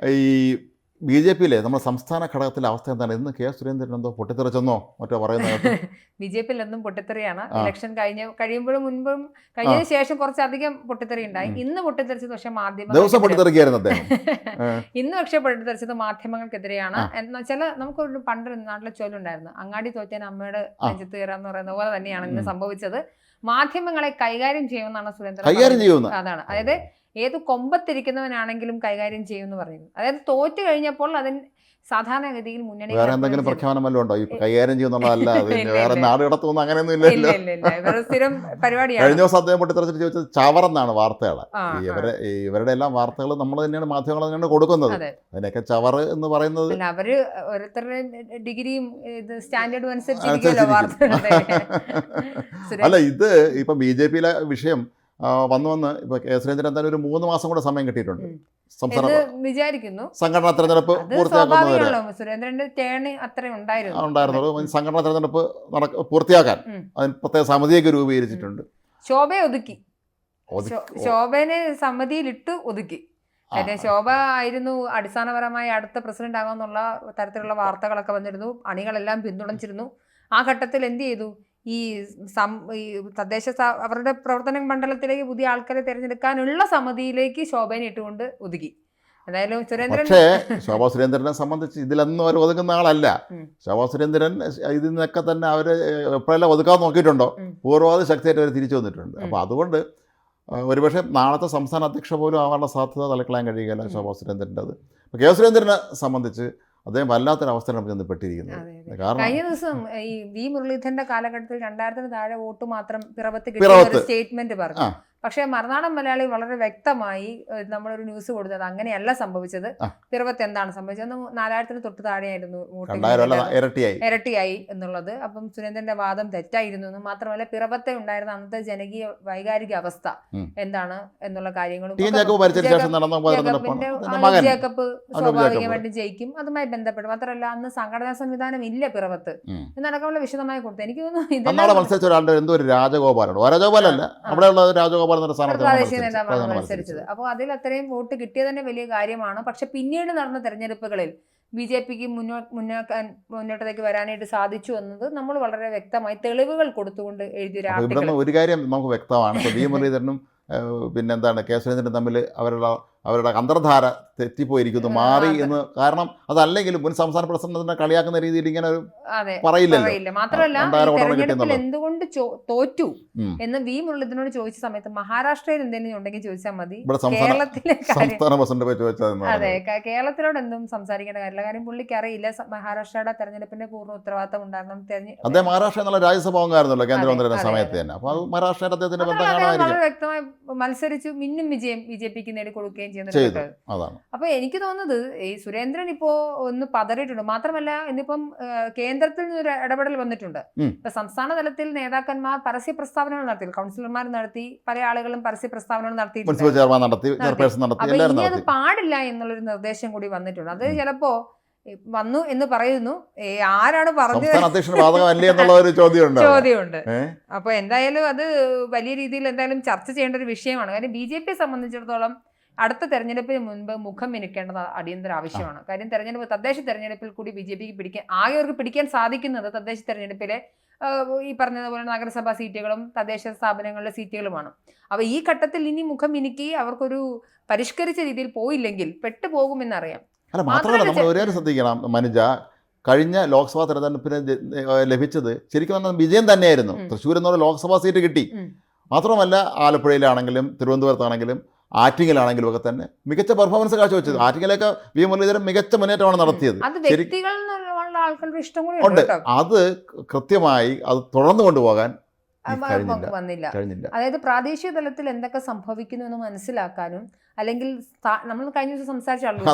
ഈ B J പിയിലെ നമ്മുടെ സംസ്ഥാന ഘടകത്തിലെ അവസ്ഥ എന്താണ്? ഇന്ന് കെ സുരേന്ദ്രൻ എന്തോ പൊട്ടിത്തെറിച്ചെന്നോ മറ്റോ പറയുന്നത്. ബി ജെ പിയിൽ എന്നും പൊട്ടിത്തെറിയാണ് ഇലക്ഷൻ കഴിഞ്ഞ കഴിയുമ്പോഴും മുൻപും കഴിഞ്ഞതിന് ശേഷം കുറച്ചധികം പൊട്ടിത്തെറി ഉണ്ടായി. ഇന്ന് പൊട്ടിത്തെറിച്ചത് പക്ഷേ ദിവസം മാധ്യമങ്ങൾ പൊട്ടിത്തെറിക്കായിരുന്നു അദ്ദേഹം ഇന്ന് പക്ഷേ പൊട്ടിത്തെറിച്ചത് മാധ്യമങ്ങൾക്കെതിരെയാണ്. എന്നാ ചില വെച്ചാൽ നമുക്കൊരു പണ്ട് നാട്ടിലെ ചോലുണ്ടായിരുന്നു അങ്ങാടി തോറ്റാൻ അമ്മയുടെ രാജ്യത്ത് കയറാന്ന് പറയുന്ന പോലെ തന്നെയാണ് ഇന്ന് സംഭവിച്ചത്. മാധ്യമങ്ങളെ കൈകാര്യം ചെയ്യുമെന്നാണ് സുരേന്ദ്രൻ അതാണ്. അതായത് ഏത് കൊമ്പത്തിരിക്കുന്നവനാണെങ്കിലും കൈകാര്യം ചെയ്യുമെന്ന് പറയുന്നു. അതായത് തോറ്റു കഴിഞ്ഞപ്പോൾ അതിന് സാധാരണഗതിയിൽ മുന്നണി വേറെ എന്തെങ്കിലും പ്രഖ്യാപനം വല്ലതും ഉണ്ടോ? കൈകാര്യം ചെയ്യുന്നുള്ളതല്ല വേറെ. നാട് അങ്ങനെയൊന്നും ഇല്ല ഇല്ലല്ലോ ഇല്ല. സ്ഥിരം പരിപാടിയാണ്. കഴിഞ്ഞ ദിവസം അദ്ദേഹം പൊട്ടിത്തെറിച്ചിട്ട് ചോദിച്ചത് ചവറെന്നാണ് വാർത്തകൾ. ഇവരെ ഇവരുടെ എല്ലാം വാർത്തകൾ നമ്മൾ തന്നെയാണ് മാധ്യമങ്ങൾ തന്നെയാണ് കൊടുക്കുന്നത്. അതെ. അതിനൊക്കെ ചവറ് എന്ന് പറയുന്നത് അവർ ഓരോരുത്തരുടെ ഡിഗ്രിയും ഇത് സ്റ്റാൻഡേർഡും അനുസരിച്ച് അല്ല ഇത് ഇപ്പൊ ബി ജെ പിയിലെ വിഷയം വന്നു വന്ന് ഇപ്പൊ കെ സുരേന്ദ്രൻ എന്തായാലും ഒരു മൂന്ന് മാസം കൂടെ സമയം കിട്ടിയിട്ടുണ്ട്. സംസ്ഥാന വിചാരിക്കുന്നു. സംഘടനാ തെരഞ്ഞെടുപ്പ് പൂർത്തിയാക്കുന്നവരെ. സുരേന്ദ്രന്റെ ടേണ് അത്ര ഉണ്ടായിരുന്നു. ഉണ്ടായിരുന്നുള്ളൂ. സംഘടനാ തെരഞ്ഞെടുപ്പ് നടക്ക പൂർത്തിയാക്കാൻ. അതിന് പ്രത്യേക സമിതിയൊക്കെ രൂപീകരിച്ചിട്ടുണ്ട്. ശോഭയെ ഒതുക്കി. ശോഭനെ സമിതിയിലിട്ട് ഒതുക്കി. അതെ ശോഭ ആയിരുന്നു അടിസ്ഥാനപരമായി അടുത്ത പ്രസിഡന്റ് ആകാമെന്നുള്ള തരത്തിലുള്ള വാർത്തകളൊക്കെ വന്നിരുന്നു. അണികളെല്ലാം പിന്തുണച്ചിരുന്നു. ആ ഘട്ടത്തിൽ എന്ത് ചെയ്തു? ഈ സം ഈ തദ്ദേശ അവരുടെ പ്രവർത്തന മണ്ഡലത്തിലേക്ക് പുതിയ ആൾക്കാരെ തിരഞ്ഞെടുക്കാനുള്ള സമിതിയിലേക്ക് ശോഭനെ ഇട്ടുകൊണ്ട് ഒതുക്കി. എന്തായാലും സുരേന്ദ്രൻ പക്ഷേ ശോഭാ സുരേന്ദ്രനെ സംബന്ധിച്ച് ഇതിലൊന്നും അവർ ഒതുങ്ങുന്ന ആളല്ല. ശോഭ സുരേന്ദ്രൻ ഇതിൽ നിന്നൊക്കെ തന്നെ അവർ എപ്പോഴെല്ലാം ഒതുക്കാൻ നോക്കിയിട്ടുണ്ടോ. പൂർവാധി ശക്തിയായിട്ട് അവർ തിരിച്ചു വന്നിട്ടുണ്ട്. അപ്പൊ അപ്പോൾ അതുകൊണ്ട് ഒരുപക്ഷെ നാളത്തെ സംസ്ഥാന അധ്യക്ഷ പോലും ആവാനുള്ള സാധ്യത തലക്കളയാൻ കഴിയുകയില്ല ശോഭ സുരേന്ദ്രന്റെ അത് കെ സുരേന്ദ്രനെ സംബന്ധിച്ച് അദ്ദേഹം വല്ലാത്തൊരവസ്ഥയിലാണ് ചെന്ന് പെട്ടിരിക്കുന്നത്. കാരണം കഴിഞ്ഞ ദിവസം ഈ വി മുരളീധരന്റെ കാലഘട്ടത്തിൽ രണ്ടായിരത്തിന് താഴെ വോട്ട് മാത്രം പിറവത്ത് സ്റ്റേറ്റ്മെന്റ് പറഞ്ഞു. പക്ഷേ മറുനാടൻ മലയാളി വളരെ വ്യക്തമായി നമ്മളൊരു ന്യൂസ് കൊടുത്തത് അങ്ങനെയല്ല സംഭവിച്ചത്. പിറവത്ത് എന്താണ് സംഭവിച്ചത്? നാലായിരത്തിന് തൊട്ട് താഴെയായിരുന്നു ഇരട്ടിയായി. ഇരട്ടിയായി എന്നുള്ളത്. അപ്പം സുരേന്ദ്രന്റെ വാദം തെറ്റായിരുന്നു എന്ന് മാത്രമല്ല പിറവത്തെ ഉണ്ടായിരുന്ന അന്നത്തെ ജനകീയ വൈകാരിക അവസ്ഥ എന്താണ് എന്നുള്ള കാര്യങ്ങളും ജാക്കബ്. സ്വാഭാവികമായിട്ടും ജയിക്കും. അതുമായി ബന്ധപ്പെട്ട് മാത്രമല്ല അന്ന് സംഘടനാ സംവിധാനം ഇല്ല പിറവത്ത്. എന്നടക്കമുള്ള വിശദമായി കൊടുത്തു. എനിക്ക് തോന്നുന്നു രാജഗോപാലോ ഇതെല്ലാം രാജഗോപാലാണ്. രാജഗോപാലല്ല. അവിടെയുള്ള രാജഗോപാൽ മത്സരിച്ചത്. അപ്പോൾ അതിൽ അത്രയും വോട്ട് കിട്ടിയത് തന്നെ വലിയ കാര്യമാണ്. പക്ഷെ പിന്നീട് നടന്ന തെരഞ്ഞെടുപ്പുകളിൽ ബി ജെ പിക്ക് മുന്നോ മുന്നോക്കാൻ മുന്നോട്ടേക്ക് വരാനായിട്ട് സാധിച്ചു എന്നത് നമ്മൾ വളരെ വ്യക്തമായി തെളിവുകൾ കൊടുത്തുകൊണ്ട് എഴുതിയ ഒരു കാര്യം നമുക്ക് വ്യക്തമാണ്. ഇപ്പോൾ വി മുരളീധരനും പിന്നെന്താണ് കെ സുരേന്ദ്രൻ തമ്മിൽ അവരുടെ അവരുടെ അന്തർധാര തെറ്റിപ്പോയിരിക്കുന്നു മാറി അതെ. എന്ന് കാരണം അതല്ലെങ്കിലും മുൻ സംസ്ഥാന പ്രസിഡന്റിനെ കളിയാക്കുന്ന രീതിയിൽ ഇങ്ങനെ ഒരു അതെ പറയില്ലല്ലോ. പറയില്ല. മാത്രമല്ല. എന്തുകൊണ്ട് തോറ്റു എന്ന് വി മുരളീധരനോട് ചോദിച്ച സമയത്ത് മഹാരാഷ്ട്രയിൽ എന്തെങ്കിലും ഉണ്ടെങ്കിൽ ചോദിച്ചാൽ മതി. കേരളത്തിലെ സംസ്ഥാന പ്രസിഡന്റ് അതെ കേരളത്തിലോട് എന്തും സംസാരിക്കേണ്ട കാര്യമില്ല. കാര്യം പുള്ളിക്ക് അറിയില്ല മഹാരാഷ്ട്രയുടെ തെരഞ്ഞെടുപ്പിന്റെ പൂർണ ഉത്തരവാദിത്തം ഉണ്ടാകണം അദ്ദേഹം മഹാരാഷ്ട്ര എന്നുള്ള രാജ്യസഭ അംഗമായിരുന്നല്ലോ അതെ, കേന്ദ്രമന്ത്രിയുടെ അതെ, സമയത്ത് തന്നെ. അപ്പോൾ അത് മഹാരാഷ്ട്രയിൽ അദ്ദേഹത്തിന്റെ ബന്ധം വ്യക്തമായി മത്സരിച്ചു മിന്നും വിജയം ബി ജെ പിക്ക് നേടിക്കൊടുക്കുകയും ചെയ്തു. ചെയ്യുന്നുണ്ട് അപ്പൊ എനിക്ക് തോന്നുന്നത് ഈ സുരേന്ദ്രൻ ഇപ്പോ ഒന്ന് പതറിയിട്ടുണ്ട്. മാത്രമല്ല ഇന്നിപ്പം കേന്ദ്രത്തിൽ നിന്നൊരു ഇടപെടൽ വന്നിട്ടുണ്ട്. ഇപ്പൊ സംസ്ഥാന തലത്തിൽ നേതാക്കന്മാർ പരസ്യ പ്രസ്താവനകൾ നടത്തി കൗൺസിലർമാർ നടത്തി പല ആളുകളും പരസ്യ പ്രസ്താവനകൾ നടത്തി അപ്പൊ ഇനി അത് പാടില്ല എന്നുള്ളൊരു നിർദ്ദേശം കൂടി വന്നിട്ടുണ്ട്. അത് ചിലപ്പോ വന്നു എന്ന് പറയുന്നു. ആരാണ് പറഞ്ഞത്? ചോദ്യമുണ്ട്? അപ്പൊ എന്തായാലും അത് വലിയ രീതിയിൽ എന്തായാലും ചർച്ച ചെയ്യേണ്ട ഒരു വിഷയമാണ്. കാര്യം ബി ജെ പിയെ സംബന്ധിച്ചിടത്തോളം അടുത്ത തെരഞ്ഞെടുപ്പിന് മുൻപ് മുഖം മിനുക്കേണ്ടത് അടിയന്തര ആവശ്യമാണ്. കാര്യം തെരഞ്ഞെടുപ്പ് തദ്ദേശ തെരഞ്ഞെടുപ്പിൽ കൂടി ബി ജെ പിക്ക് പിടിക്കാൻ ആകെ അവർക്ക് പിടിക്കാൻ സാധിക്കുന്നത് തദ്ദേശ തെരഞ്ഞെടുപ്പിലെ ഈ പറഞ്ഞതുപോലെ നഗരസഭാ സീറ്റുകളും തദ്ദേശ സ്ഥാപനങ്ങളിലെ സീറ്റുകളുമാണ്. അപ്പോൾ ഈ ഘട്ടത്തിൽ ഇനി മുഖം മിനുക്കി അവർക്കൊരു പരിഷ്കരിച്ച രീതിയിൽ പോയില്ലെങ്കിൽ പെട്ടുപോകുമെന്നറിയാം അല്ല മാത്രമല്ല നമ്മൾ ഒരേ ശ്രദ്ധിക്കണം മനുജ. കഴിഞ്ഞ ലോക്സഭാ തെരഞ്ഞെടുപ്പിന് ലഭിച്ചത് ശരിക്കും പറഞ്ഞാൽ വിജയം തന്നെയായിരുന്നു. തൃശ്ശൂർ എന്നൊരു ലോക്സഭാ സീറ്റ് കിട്ടി. മാത്രമല്ല ആലപ്പുഴയിലാണെങ്കിലും തിരുവനന്തപുരത്താണെങ്കിലും ആറ്റിങ്ങലാണെങ്കിലും ഒക്കെ തന്നെ മികച്ച പെർഫോമൻസ് കാഴ്ചവെച്ചത്. ആറ്റിങ്ങിലൊക്കെ ആറ്റിങ്ങലൊക്കെ വി മുരളീധരൻ മികച്ച മുന്നേറ്റമാണ് നടത്തിയത്. ഉണ്ട് അത് കൃത്യമായി അത് തുടർന്നു കൊണ്ടുപോകാൻ വന്നില്ല. അതായത് പ്രാദേശിക തലത്തിൽ എന്തൊക്കെ സംഭവിക്കുന്നു എന്ന് മനസ്സിലാക്കാനും അല്ലെങ്കിൽ നമ്മൾ കഴിഞ്ഞ ദിവസം സംസാരിച്ചാണല്ലോ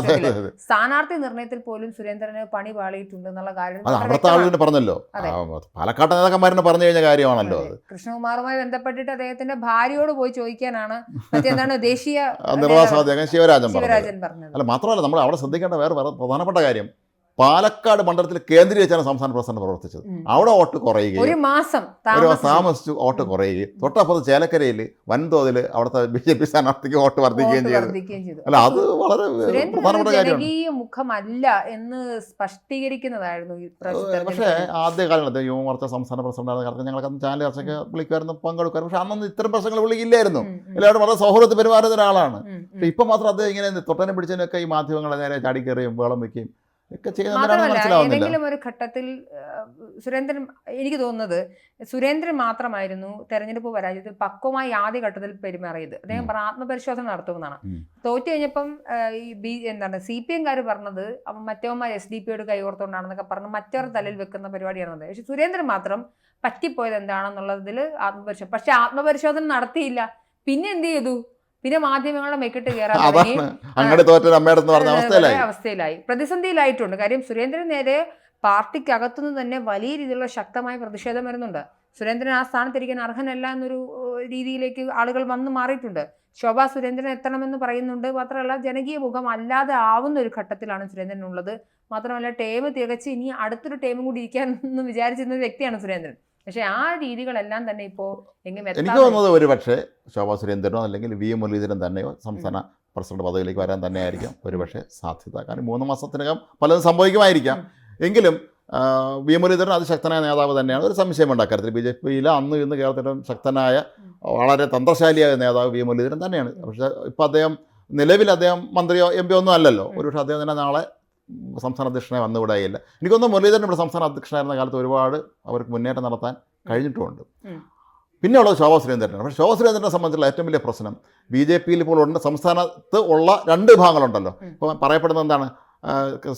സ്ഥാനാർത്ഥി നിർണയത്തിൽ പോലും സുരേന്ദ്രന് പണി പാളിയിട്ടുണ്ട് എന്നുള്ള കാര്യം അവിടുത്തെ ആളുകൾ പറഞ്ഞല്ലോ. പാലക്കാട് നേതാക്കന്മാരെന്നെ പറഞ്ഞു കഴിഞ്ഞ കാര്യമാണല്ലോ. കൃഷ്ണകുമാറുമായി ബന്ധപ്പെട്ടിട്ട് അദ്ദേഹത്തിന്റെ ഭാര്യയോട് പോയി ചോദിക്കാനാണ് എന്താണ് ദേശീയ ശിവരാജൻ ശിവരാജൻ പറഞ്ഞത്. അല്ല മാത്രമല്ല നമ്മൾ അവിടെ ശ്രദ്ധിക്കേണ്ട വേറെ പ്രധാനപ്പെട്ട കാര്യം. പാലക്കാട് മണ്ഡലത്തിൽ കേന്ദ്രീകരിച്ചാണ് സംസ്ഥാന പ്രസിഡന്റ് പ്രവർത്തിച്ചത്. അവിടെ വോട്ട് കുറയുകയും ഒരു മാസം താമസിച്ചു. വോട്ട് കുറയുകയും തൊട്ടപ്പുറത്ത് ചേലക്കരയിൽ വൻതോതിൽ അവിടുത്തെ ബി ജെ പി സ്ഥാനാർത്ഥിക്ക് വോട്ട് വർദ്ധിക്കുകയും ചെയ്തു. അല്ല അത് വളരെ പ്രധാനപ്പെട്ട കാര്യമാണ്. മുഖമല്ല എന്ന് സ്പഷ്ടീകരിക്കുന്നതായിരുന്നു പക്ഷേ. ആദ്യ കാലത്ത് യുവമോർച്ച സംസ്ഥാന പ്രസിഡന്റ് കാരണം ഞങ്ങൾക്ക് അന്ന് ചാനൽ ചർച്ചയ്ക്ക് വിളിക്കുമായിരുന്നു പങ്കെടുക്കുമായിരുന്നു. പക്ഷെ അന്നൊന്നും ഇത്തരം പ്രശ്നങ്ങൾ വിളിക്കില്ലായിരുന്നു. എല്ലാവരും വളരെ സൗഹൃദത്തിൽ പെരുമാറുന്ന ഒരാളാണ്. ഉം. ഇപ്പം മാത്രം അദ്ദേഹം ഇങ്ങനെ തൊട്ടനെ പിടിച്ചതിനൊക്കെ ഈ മാധ്യമങ്ങളെ നേരെ ചാടിക്കേറിയും വേളം വയ്ക്കുകയും ഒക്കെ മാത്രമല്ല ഏതെങ്കിലും ഒരു ഘട്ടത്തിൽ സുരേന്ദ്രൻ എനിക്ക് തോന്നുന്നത് സുരേന്ദ്രൻ മാത്രമായിരുന്നു തെരഞ്ഞെടുപ്പ് പരാജയത്തിൽ പക്വമായി ആദ്യ ഘട്ടത്തിൽ പെരുമാറിയത്. അദ്ദേഹം പറഞ്ഞ ആത്മപരിശോധന നടത്തുമെന്നാണ്. തോറ്റു കഴിഞ്ഞപ്പം ഈ ബി എന്താണ് സി പി എംകാർ പറഞ്ഞത് അവൻ മറ്റവന്മാർ എസ് ഡി പിയോട് കൈകോർത്തുകൊണ്ടാണെന്നൊക്കെ പറഞ്ഞ് മറ്റവർ തലയിൽ വെക്കുന്ന പരിപാടിയാണത് പക്ഷെ സുരേന്ദ്രൻ മാത്രം പറ്റിപ്പോയത് എന്താണെന്നുള്ളതിൽ ആത്മപരിശോധന പക്ഷെ ആത്മപരിശോധന നടത്തിയില്ല. പിന്നെ എന്ത് ചെയ്തു? പിന്നെ മാധ്യമങ്ങളുടെ മെക്കിട്ട് കയറാൻ അങ്ങനെ അമ്മയുടെ പറഞ്ഞ അവസ്ഥയിലായി. പ്രതിസന്ധിയിലായിട്ടുണ്ട്. കാര്യം സുരേന്ദ്രൻ നേരെ പാർട്ടിക്കകത്തുനിന്ന് തന്നെ വലിയ രീതിയിലുള്ള ശക്തമായ പ്രതിഷേധം വരുന്നുണ്ട്. സുരേന്ദ്രൻ ആ സ്ഥാനത്തിരിക്കാൻ അർഹനല്ല എന്നൊരു രീതിയിലേക്ക് ആളുകൾ വന്നു മാറിയിട്ടുണ്ട്. ശോഭ സുരേന്ദ്രൻ എത്തണമെന്ന് പറയുന്നുണ്ട് മാത്രമല്ല ജനകീയ മുഖം അല്ലാതെ ആവുന്ന ഒരു ഘട്ടത്തിലാണ് സുരേന്ദ്രൻ ഉള്ളത്. മാത്രമല്ല ടേം തികച്ച് ഇനി അടുത്തൊരു ടേമും കൂടി ഇരിക്കാൻ എന്ന് വിചാരിച്ചിരുന്ന വ്യക്തിയാണ് സുരേന്ദ്രൻ. പക്ഷെ ആ രീതികളെല്ലാം തന്നെ ഇപ്പോൾ എങ്ങും എനിക്ക് തോന്നുന്നത് ഒരു പക്ഷേ ശോഭാ സുരേന്ദ്രനോ അല്ലെങ്കിൽ വി എം മുരളീധരൻ തന്നെയോ സംസ്ഥാന പ്രസിഡന്റ് പദവിയിലേക്ക് വരാൻ തന്നെയായിരിക്കും. ഒരുപക്ഷെ സാധ്യത. കാരണം മൂന്ന് മാസത്തിനകം പലതും സംഭവിക്കുമായിരിക്കാം. എങ്കിലും വി എം മുരളീധരൻ അതിശക്തനായ നേതാവ് തന്നെയാണ്. ഒരു സംശയം ഉണ്ടാക്കരുത് ബി ജെ പിയിലെ അന്ന് ഇന്ന് കേരളത്തിലും ശക്തനായ വളരെ തന്ത്രശാലിയായ നേതാവ് വി എം മുരളീധരൻ തന്നെയാണ്. പക്ഷേ ഇപ്പോൾ അദ്ദേഹം നിലവിൽ അദ്ദേഹം മന്ത്രിയോ എം പി ഒന്നും അല്ലല്ലോ. ഒരുപക്ഷെ അദ്ദേഹം തന്നെ നാളെ സംസ്ഥാന അധ്യക്ഷനായി വന്നുകൂടായില്ല. എനിക്കൊന്നും മുരളീധരൻ ഇവിടെ സംസ്ഥാന അധ്യക്ഷനായിരുന്ന കാലത്ത് ഒരുപാട് അവർക്ക് മുന്നേറ്റം നടത്താൻ കഴിഞ്ഞിട്ടുമുണ്ട്. പിന്നെ ഉള്ളത് ശോഭാ സുരേന്ദ്രനാണ്. പക്ഷേ ശോഭാ സുരേന്ദ്രനെ സംബന്ധിച്ചുള്ള ഏറ്റവും വലിയ പ്രശ്നം ബി ജെ പിയിൽ ഇപ്പോൾ ഉണ്ട്. സംസ്ഥാനത്ത് ഉള്ള രണ്ട് വിഭാഗങ്ങളുണ്ടല്ലോ. ഇപ്പോൾ പറയപ്പെടുന്നത് എന്താണ്?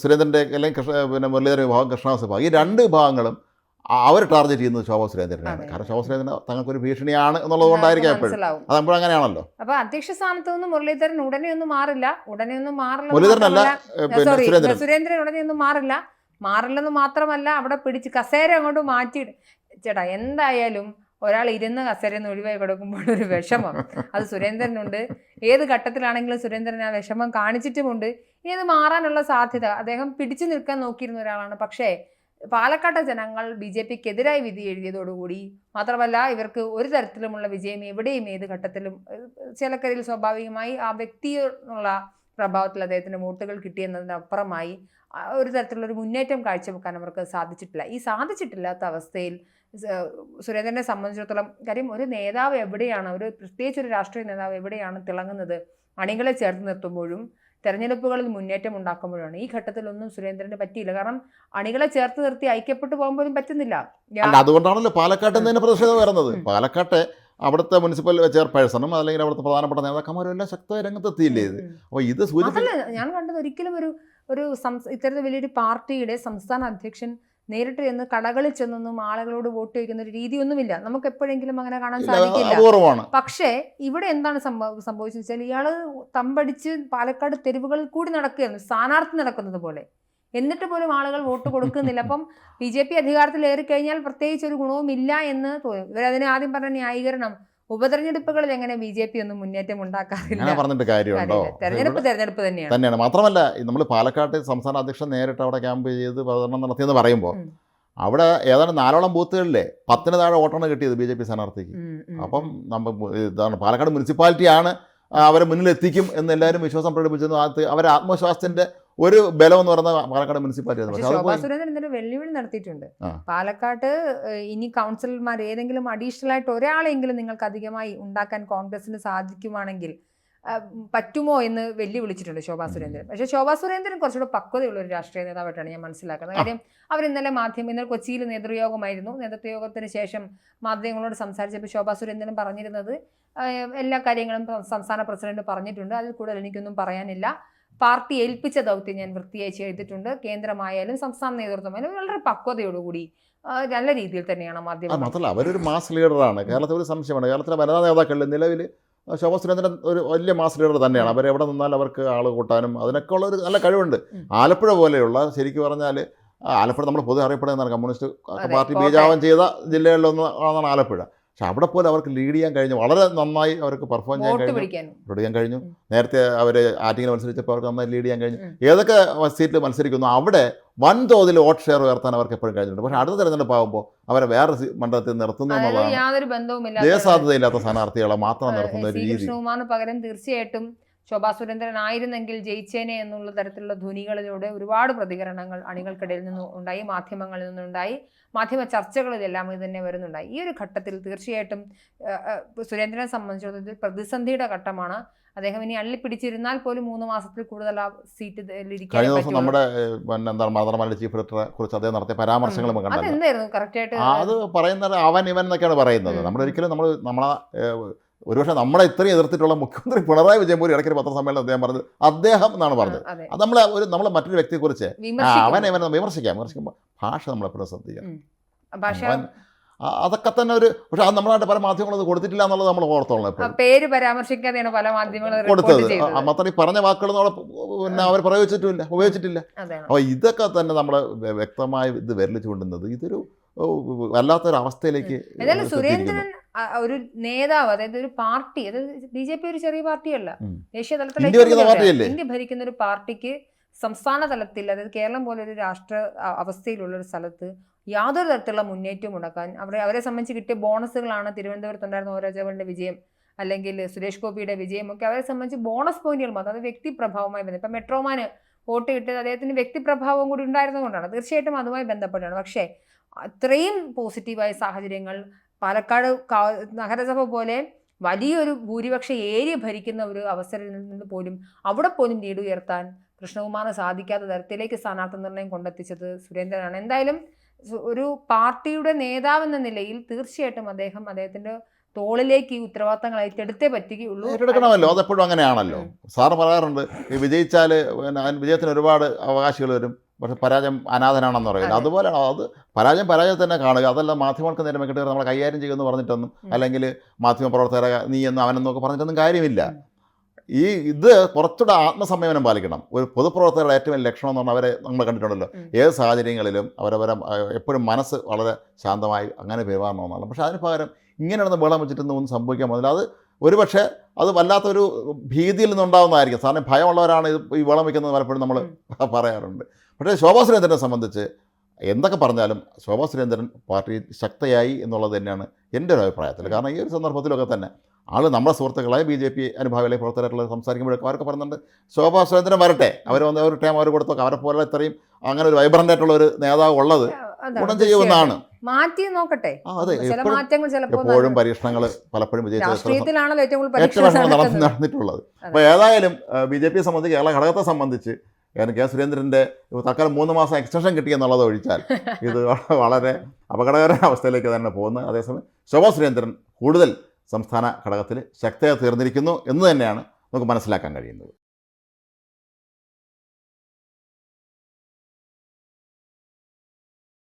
സുരേന്ദ്രന്റെ അല്ലെങ്കിൽ കൃഷ്ണ പിന്നെ മുരളീധരൻ വിഭാഗം കൃഷ്ണദാസ് വിഭാഗം. ഈ രണ്ട് വിഭാഗങ്ങളും അവർ ടാർഗറ്റ് ചെയ്യുന്നത് ശോഭാ സുരേന്ദ്രനാണ് കാരണം ശോഭാ സുരേന്ദ്രൻ തങ്ങൾക്കൊരു ഭീഷണിയാണ് എന്നുള്ളത് കൊണ്ടായിരിക്കും എപ്പോഴും. അതെപ്പോഴും അങ്ങനെയാണല്ലോ. അപ്പൊ അധ്യക്ഷ സ്ഥാനത്ത് നിന്ന് മുരളീധരൻ ഉടനെ ഒന്നും മാറില്ല. ഉടനെ ഒന്നും മാറില്ല മുരളീധരനല്ല സുരേന്ദ്രൻ. സുരേന്ദ്രൻ ഉടനെ ഒന്നും മാറില്ല. മാറില്ലെന്ന് മാത്രമല്ല അവിടെ പിടിച്ച് കസേര അങ്ങോട്ട് മാറ്റി ചേട്ടാ എന്തായാലും ഒരാൾ ഇരുന്ന് കസേര നിന്ന് ഒഴിവായി കൊടുക്കുമ്പോൾ ഒരു വിഷമം. അത് സുരേന്ദ്രനുണ്ട്. ഏത് ഘട്ടത്തിലാണെങ്കിലും സുരേന്ദ്രൻ ആ വിഷമം കാണിച്ചിട്ടുമുണ്ട്. ഇനി അത് മാറാനുള്ള സാധ്യത. അദ്ദേഹം പിടിച്ചു നിൽക്കാൻ നോക്കിയിരുന്ന ഒരാളാണ്. പക്ഷേ പാലക്കാട്ടെ ജനങ്ങൾ ബി ജെ പിക്കെതിരായി വിധി എഴുതിയതോടുകൂടി മാത്രമല്ല ഇവർക്ക് ഒരു തരത്തിലുമുള്ള വിജയം എവിടെയും ഏത് ഘട്ടത്തിലും ചേലക്കരയിൽ സ്വാഭാവികമായി ആ വ്യക്തിയുള്ള പ്രഭാവത്തിൽ അദ്ദേഹത്തിന് വോട്ടുകൾ കിട്ടിയെന്നതിനപ്പുറമായി ഒരു തരത്തിലുള്ള ഒരു മുന്നേറ്റം കാഴ്ചവെക്കാൻ അവർക്ക് സാധിച്ചിട്ടില്ല. ഈ സാധിച്ചിട്ടില്ലാത്ത അവസ്ഥയിൽ സുരേന്ദ്രനെ സംബന്ധിച്ചിടത്തോളം കാര്യം ഒരു നേതാവ് എവിടെയാണ് ഒരു പ്രത്യേകിച്ച് ഒരു രാഷ്ട്രീയ നേതാവ് എവിടെയാണ് തിളങ്ങുന്നത് അണികളെ ചേർത്ത് നിർത്തുമ്പോഴും തെരഞ്ഞെടുപ്പുകളിൽ മുന്നേറ്റം ഉണ്ടാക്കുമ്പോഴാണ്. ഈ ഘട്ടത്തിലൊന്നും സുരേന്ദ്രന് പറ്റിയില്ല. കാരണം അണികളെ ചേർത്ത് നിർത്തി ഐക്യപ്പെട്ടു പോകുമ്പോഴും പറ്റുന്നില്ല. അതുകൊണ്ടാണല്ലോ പാലക്കാട്ട് തന്നെ പ്രതിഷേധം വരുന്നത്. പാലക്കാട്ടെ അവിടുത്തെ മുനിസിപ്പൽ ചെയർപേഴ്സണും അല്ലെങ്കിൽ അവിടുത്തെ പ്രധാനപ്പെട്ട നേതാക്കന്മാരും എല്ലാം ശക്തമായ രംഗത്തെത്തിയില്ലേ ഇത്. അപ്പോൾ ഇത് സൂചന ഞാൻ കണ്ടത് ഒരിക്കലും ഒരു ഒരു ഇത്തരത്തിൽ വലിയൊരു പാർട്ടിയുടെ സംസ്ഥാന അധ്യക്ഷൻ നേരിട്ട് ചെന്ന് കടകളിൽ ചെന്നൊന്നും ആളുകളോട് വോട്ട് ചോദിക്കുന്ന ഒരു രീതിയൊന്നുമില്ല. നമുക്ക് എപ്പോഴെങ്കിലും അങ്ങനെ കാണാൻ സാധിക്കില്ല. പക്ഷേ ഇവിടെ എന്താണ് സംഭവ സംഭവിച്ചത് വെച്ചാൽ ഇയാൾ തമ്പടിച്ച് പാലക്കാട് തെരുവുകളിൽ കൂടി നടക്കുകയാണ് സ്ഥാനാർത്ഥി നടക്കുന്നത് പോലെ. എന്നിട്ട് പോലും ആളുകൾ വോട്ട് കൊടുക്കുന്നില്ല. അപ്പം ബി ജെ പി അധികാരത്തിൽ ഏറിക്കഴിഞ്ഞാൽ പ്രത്യേകിച്ച് ഒരു ഗുണവും ഇല്ല എന്ന് തോന്നും ഇവരതിനെ ആദ്യം പറഞ്ഞ ന്യായീകരണം ഉപതെരഞ്ഞെടുപ്പുകളിൽ എങ്ങനെ ബി ജെ പി ഒന്നും മുന്നേറ്റം ഉണ്ടാക്കാറില്ല? പറഞ്ഞിട്ട് കാര്യമുണ്ടോ. തെരഞ്ഞെടുപ്പ് തെരഞ്ഞെടുപ്പ് തന്നെയാണ്. തന്നെയാണ്. മാത്രമല്ല നമ്മൾ പാലക്കാട് സംസ്ഥാന അധ്യക്ഷൻ നേരിട്ട് അവിടെ ക്യാമ്പ് ചെയ്ത് പ്രചരണം നടത്തിയെന്ന് പറയുമ്പോൾ അവിടെ ഏതാണ്ട് നാലോളം ബൂത്തുകളിലെ പത്തിന് താഴെ വോട്ടാണ് കിട്ടിയത് ബി ജെ പി സ്ഥാനാർത്ഥിക്ക്. അപ്പം നമ്മൾ ഇതാണ് പാലക്കാട് മുനിസിപ്പാലിറ്റിയാണ് ആണ് അവരെ മുന്നിലെത്തിക്കും എന്ന് എല്ലാവരും വിശ്വാസം പ്രകടിപ്പിച്ചത് അവർ അവരെ ആത്മവിശ്വാസത്തിന്റെ ഒരു ബലം എന്ന് പറഞ്ഞാൽ പാലക്കാട് മുനിസിപ്പാലിറ്റി വെല്ലുവിളി നടത്തിയിട്ടുണ്ട്. പാലക്കാട് പാലക്കാട്ട് ഇനി കൗൺസിലർമാർ ഏതെങ്കിലും അഡീഷണൽ ആയിട്ട് ഒരാളെങ്കിലും നിങ്ങൾക്ക് അധികമായി ഉണ്ടാക്കാൻ കോൺഗ്രസിന് സാധിക്കുവാണെങ്കിൽ പറ്റുമോ എന്ന് വെല്ലുവിളിച്ചിട്ടുണ്ട് ശോഭാ സുരേന്ദ്രൻ പക്ഷെ ശോഭാ സുരേന്ദ്രൻ കുറച്ചുകൂടെ പക്വതയുള്ള ഒരു രാഷ്ട്രീയ നേതാവായിട്ടാണ് ഞാൻ മനസ്സിലാക്കുന്നത്. കാര്യം അവർ ഇന്നലെ മാധ്യമം ഇന്നലെ കൊച്ചിയിൽ നേതൃയോഗമായിരുന്നു. നേതൃയോഗത്തിന് ശേഷം മാധ്യമങ്ങളോട് സംസാരിച്ചപ്പോൾ ശോഭാ സുരേന്ദ്രൻ പറഞ്ഞിരുന്നത് എല്ലാ കാര്യങ്ങളും സംസ്ഥാന പ്രസിഡന്റ് പറഞ്ഞിട്ടുണ്ട്. അതിൽ കൂടുതൽ എനിക്കൊന്നും പറയാനില്ല. പാർട്ടി ഏൽപ്പിച്ച ദൗത്യം ഞാൻ വൃത്തിയായി ചെയ്തിട്ടുണ്ട്. കേന്ദ്രമായാലും സംസ്ഥാന നേതൃത്വമായാലും വളരെ പക്വതയോടുകൂടി നല്ല രീതിയിൽ തന്നെയാണ് മാധ്യമം മാത്രമല്ല അവരൊരു മാസ് ലീഡറാണ് കേരളത്തിൽ ഒരു സംശയമാണ്. കേരളത്തിലെ വനിതാ നേതാക്കളിൽ നിലവിൽ ശോഭ സുരേന്ദ്രൻ ഒരു വലിയ മാസ് ലീഡർ തന്നെയാണ്. അവർ എവിടെ നിന്നാൽ അവർക്ക് ആൾ കൂട്ടാനും അതിനൊക്കെ ഉള്ള ഒരു നല്ല കഴിവുണ്ട്. ആലപ്പുഴ പോലെയുള്ള ശരിക്കും പറഞ്ഞാൽ ആലപ്പുഴ നമ്മൾ പൊതുവെ അറിയപ്പെടുന്നതാണ് കമ്മ്യൂണിസ്റ്റ് പാർട്ടി. ബീജാവം ചെയ്ത ജില്ലകളിലൊന്ന് ആണെന്നാണ് ആലപ്പുഴ. പക്ഷെ അവിടെ പോലെ അവർക്ക് ലീഡ് ചെയ്യാൻ കഴിഞ്ഞു. വളരെ നന്നായി അവർക്ക് പെർഫോം ചെയ്യാൻ കഴിഞ്ഞു. ലീഡ് ചെയ്യാൻ കഴിഞ്ഞു. നേരത്തെ അവർ ആറ്റിങ്ങിൽ മത്സരിച്ചപ്പോൾ അവർക്ക് നന്നായി ലീഡ് ചെയ്യാൻ കഴിഞ്ഞു. ഏതൊക്കെ സീറ്റിൽ മത്സരിക്കുന്നു അവിടെ വൻതോതിൽ വോട്ട് ഷെയർ ഉയർത്താൻ അവർക്ക് എപ്പോഴും കഴിഞ്ഞിട്ടുണ്ട്. പക്ഷെ അടുത്ത തെരഞ്ഞെടുപ്പ് ആകുമ്പോൾ അവരെ വേറെ മണ്ഡലത്തിൽ നിർത്തുന്നു എന്നുള്ളതാണ് യാതൊരു ബന്ധവുമില്ല ജയസാധ്യതയില്ലാത്ത സ്ഥാനാർത്ഥികളെ മാത്രം നിർത്തുന്ന ഒരു രീതി. പകരം തീർച്ചയായിട്ടും ശോഭാ സുരേന്ദ്രൻ ആയിരുന്നെങ്കിൽ ജയിച്ചേനെ എന്നുള്ള തരത്തിലുള്ള ധ്വനികളിലൂടെ ഒരുപാട് പ്രതികരണങ്ങൾ അണികൾക്കിടയിൽ നിന്നും ഉണ്ടായി മാധ്യമങ്ങളിൽ നിന്നുണ്ടായി മാധ്യമ ചർച്ചകളിലെല്ലാം ഇത് തന്നെ വരുന്നുണ്ടായി. ഈ ഒരു ഘട്ടത്തിൽ തീർച്ചയായിട്ടും സുരേന്ദ്രനെ സംബന്ധിച്ചിടത്തോളം പ്രതിസന്ധിയുടെ ഘട്ടമാണ്. അദ്ദേഹം ഇനി അള്ളി പിടിച്ചിരുന്നാൽ പോലും മൂന്ന് മാസത്തിൽ കൂടുതൽ ആ സീറ്റ് കഴിഞ്ഞ ദിവസം നമ്മുടെ പിന്നെ എന്താണ് ചീഫ് എഡിറ്ററെ കുറിച്ച് അദ്ദേഹം നടത്തിയ പരാമർശങ്ങൾ ആയിട്ട് അത് പറയുന്നത് അവൻ ഇവൻ എന്നൊക്കെയാണ് പറയുന്നത്. നമ്മൾ ഒരിക്കലും നമ്മൾ നമ്മളെ ഒരുപക്ഷെ നമ്മളെ ഇത്രയും എതിർത്തിട്ടുള്ള മുഖ്യമന്ത്രി പിണറായി വിജയൻ പോലും ഇടയ്ക്കൊരു പത്രസമ്മേളനം അദ്ദേഹം പറഞ്ഞത് അദ്ദേഹം എന്നാണ് പറഞ്ഞത്. അതെ. നമ്മളെ ഒരു നമ്മളെ മറ്റൊരു വ്യക്തിയെക്കുറിച്ച് കുറിച്ച് അവനെ അവനെ വിമർശിക്കാം വിമർശിക്കുമ്പോൾ ഭാഷ നമ്മളെപ്പോഴും ശ്രദ്ധിക്കാം ഭാഷ അവൻ ആ, അതൊക്കെ തന്നെ ഒരു പക്ഷെ അത് നമ്മളായിട്ട് പല മാധ്യമങ്ങളും അത് കൊടുത്തിട്ടില്ല എന്നുള്ളത് നമ്മൾ ഓർത്തോളണം പേര് പരാമർശിക്കാതെയാണ് പല മാധ്യമങ്ങളും കൊടുത്തത്. മാത്രം ഈ പറഞ്ഞ വാക്കുകൾ നമ്മൾ പിന്നെ അവർ പ്രയോഗിച്ചിട്ടില്ല ഉപയോഗിച്ചിട്ടില്ല. അപ്പൊ അപ്പോൾ ഇതൊക്കെ തന്നെ നമ്മൾ വ്യക്തമായി ഇത് വിരലിച്ചു ചൂണ്ടുന്നത് ഇതൊരു വല്ലാത്തൊരവസ്ഥയിലേക്ക് സുരേന്ദ്രൻ ഒരു നേതാവ് അതായത് ഒരു പാർട്ടി അതായത് ബി ജെ പി ഒരു ചെറിയ പാർട്ടിയല്ല. ദേശീയ തലത്തിൽ ഇന്ത്യ ഭരിക്കുന്ന ഒരു പാർട്ടിക്ക് സംസ്ഥാന തലത്തിൽ അതായത് കേരളം പോലെ ഒരു രാഷ്ട്ര അവസ്ഥയിലുള്ള ഒരു സ്ഥലത്ത് യാതൊരു തരത്തിലുള്ള മുന്നേറ്റവും ഉണ്ടാക്കാൻ അവരെ അവരെ സംബന്ധിച്ച് കിട്ടിയ ബോണസുകളാണ് തിരുവനന്തപുരത്തുണ്ടായിരുന്ന ഓരോ ജവലിന്റെ വിജയം അല്ലെങ്കിൽ സുരേഷ് ഗോപിയുടെ വിജയം ഒക്കെ അവരെ സംബന്ധിച്ച് ബോണസ് പോയിന്റുകൾ മാത്രം അത് വ്യക്തിപ്രഭാവമായി ബന്ധം ഇപ്പം മെട്രോമാന് വോട്ട് കിട്ടിയത് അദ്ദേഹത്തിന് വ്യക്തിപ്രഭാവം കൂടി ഉണ്ടായിരുന്നതുകൊണ്ടാണ്. തീർച്ചയായിട്ടും അതുമായി ബന്ധപ്പെട്ടാണ്. പക്ഷേ അത്രയും പോസിറ്റീവായ സാഹചര്യങ്ങൾ പാലക്കാട് നഗരസഭ പോലെ വലിയൊരു ഭൂരിപക്ഷ ഏരിയ ഭരിക്കുന്ന ഒരു അവസരത്തിൽ നിന്ന് പോലും അവിടെ പോലും ലീഡ് ഉയർത്താൻ കൃഷ്ണകുമാറിന് സാധിക്കാത്ത തരത്തിലേക്ക് സ്ഥാനാർത്ഥി നിർണയം കൊണ്ടെത്തിച്ചത് സുരേന്ദ്രനാണ്. എന്തായാലും ഒരു പാർട്ടിയുടെ നേതാവെന്ന നിലയിൽ തീർച്ചയായിട്ടും അദ്ദേഹം അദ്ദേഹത്തിന്റെ തോളിലേക്ക് ഈ ഉത്തരവാദിത്തങ്ങൾ ഏറ്റെടുത്തേ പറ്റുകയുള്ളൂ. ഏറ്റെടുക്കണമല്ലോ. അതെപ്പോഴും അങ്ങനെയാണല്ലോ. സാറ് പറയാറുണ്ട് ഈ വിജയിച്ചാൽ പിന്നെ വിജയത്തിന് ഒരുപാട് അവകാശികൾ വരും. പക്ഷെ പരാജയം അനാഥനാണെന്ന് പറയുന്നത്. അതുപോലെ അതുപോലെയാണ്? അത് പരാജയം പരാജയം തന്നെ കാണുക. അതല്ല മാധ്യമങ്ങൾക്ക് നേരെ കിട്ടുക. നമ്മളെ കൈകാര്യം ചെയ്യുമെന്ന് പറഞ്ഞിട്ടൊന്നും അല്ലെങ്കിൽ മാധ്യമ പ്രവർത്തകരെ നീ എന്ന് അവനെന്നൊക്കെ പറഞ്ഞിട്ടൊന്നും കാര്യമില്ല. ഈ ഇത് കുറച്ചുകൂടെ ആത്മസംയമനം പാലിക്കണം. ഒരു പൊതുപ്രവർത്തകരുടെ ഏറ്റവും വലിയ ലക്ഷണം എന്ന് പറഞ്ഞാൽ അവരെ നമ്മൾ കണ്ടിട്ടുണ്ടല്ലോ. ഏത് സാഹചര്യങ്ങളിലും അവരവരെ എപ്പോഴും മനസ്സ് വളരെ ശാന്തമായി അങ്ങനെ പെരുമാറണമെന്നാണ്. പക്ഷേ അതിന് പകരം ഇങ്ങനെ നടന്ന് വെള്ളം വെച്ചിട്ടൊന്നും ഒന്നും സംഭവിക്കാൻ പോകുന്നില്ല. അത് ഒരുപക്ഷെ അത് വല്ലാത്തൊരു ഭീതിയിൽ നിന്നുണ്ടാകുന്നതായിരിക്കും സാറിന് ഭയമുള്ളവരാണ് ഇത് ഈ വളം വയ്ക്കുന്നത് പലപ്പോഴും നമ്മൾ പറയാറുണ്ട്. പക്ഷേ ശോഭാ സുരേന്ദ്രനെ സംബന്ധിച്ച് എന്തൊക്കെ പറഞ്ഞാലും ശോഭാ സുരേന്ദ്രൻ പാർട്ടി ശക്തയായി എന്നുള്ളത് തന്നെയാണ് എന്റെ ഒരു അഭിപ്രായത്തിൽ. കാരണം ഈ ഒരു സന്ദർഭത്തിലൊക്കെ തന്നെ ആൾ നമ്മുടെ സുഹൃത്തുക്കളായ ബി ജെ പി അനുഭാവികളെ പ്രവർത്തകരായിട്ടുള്ള സംസാരിക്കുമ്പോഴൊക്കെ അവരൊക്കെ പറയുന്നുണ്ട് ശോഭാ സുരേന്ദ്രൻ വരട്ടെ. അവർ വന്ന് ഒരു ടൈം അവർ കൊടുത്തൊക്കെ അവരെ പോലെ ഇത്രയും അങ്ങനെ ഒരു വൈബ്രന്റ് ആയിട്ടുള്ള ഒരു നേതാവ് ഉള്ളത് ഗുണം ചെയ്യുമെന്നാണ്. മാറ്റി നോക്കട്ടെ. ചില എപ്പോഴും മാറ്റങ്ങൾ ചിലപ്പോൾ എപ്പോഴും പരീക്ഷണങ്ങൾ പലപ്പോഴും രാഷ്ട്രീയത്തിലാണല്ലോ ഏറ്റവും കൂടുതൽ നടന്നിട്ടുള്ളത്. അപ്പോൾ ഏതായാലും ബി ജെ പിയെ സംബന്ധിച്ച് കേരള ഘടകത്തെ സംബന്ധിച്ച് കാരണം കെ സുരേന്ദ്രന്റെ തൽക്കാലം മൂന്ന് മാസം എക്സ്റ്റൻഷൻ കിട്ടി എന്നുള്ളത് ഒഴിച്ചാൽ ഇത് വളരെ അപകടകരമായ അവസ്ഥയിലേക്ക് തന്നെ പോകുന്നത്. അതേസമയം ശോഭാ സുരേന്ദ്രൻ കൂടുതൽ സംസ്ഥാന ഘടകത്തിൽ ശക്തയായി തീർന്നിരിക്കുന്നു എന്ന് തന്നെയാണ് നമുക്ക് മനസ്സിലാക്കാൻ കഴിയുന്നത്.